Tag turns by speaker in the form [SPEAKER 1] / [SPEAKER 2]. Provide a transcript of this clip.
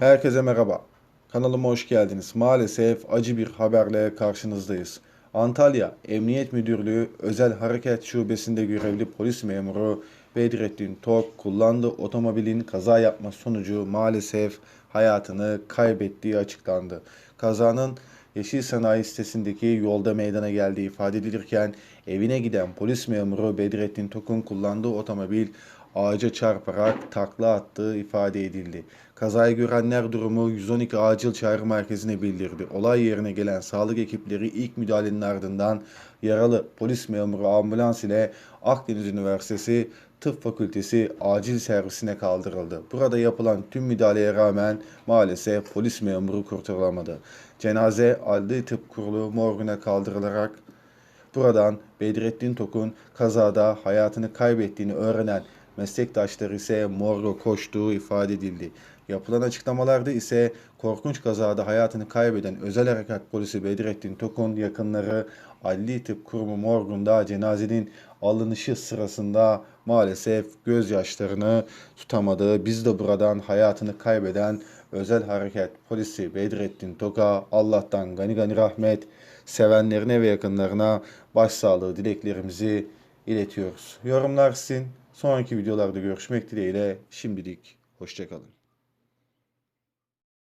[SPEAKER 1] Herkese merhaba. Kanalıma hoş geldiniz. Maalesef acı bir haberle karşınızdayız. Antalya Emniyet Müdürlüğü Özel Harekat Şubesi'nde görevli polis memuru Bedrettin Tok kullandığı otomobilin kaza yapması sonucu maalesef hayatını kaybettiği açıklandı. Kazanın Yeşil Sanayi sitesindeki yolda meydana geldiği ifade edilirken evine giden polis memuru Bedrettin Tok'un kullandığı otomobil ağaca çarparak takla attığı ifade edildi. Kazayı görenler durumu 112 acil çağrı merkezine bildirdi. Olay yerine gelen sağlık ekipleri ilk müdahalenin ardından yaralı polis memuru ambulans ile Akdeniz Üniversitesi Tıp Fakültesi acil servisine kaldırıldı. Burada yapılan tüm müdahaleye rağmen maalesef polis memuru kurtarılamadı. Cenaze Adli Tıp Kurulu morguna kaldırılarak Buradan Bedrettin Tok'un kazada hayatını kaybettiğini öğrenen meslektaşları ise morga koştuğu ifade edildi. Yapılan açıklamalarda ise korkunç kazada hayatını kaybeden özel harekat polisi Bedrettin Tok'un yakınları Adli Tıp Kurumu morgunda cenazenin alınışı sırasında maalesef gözyaşlarını tutamadı. Biz de buradan hayatını kaybeden özel harekat polisi Bedrettin Tok'a Allah'tan gani gani rahmet, sevenlerine ve yakınlarına başsağlığı dileklerimizi iletiyoruz. Yorumlar sizin. Sonraki videolarda görüşmek dileğiyle şimdilik hoşçakalın.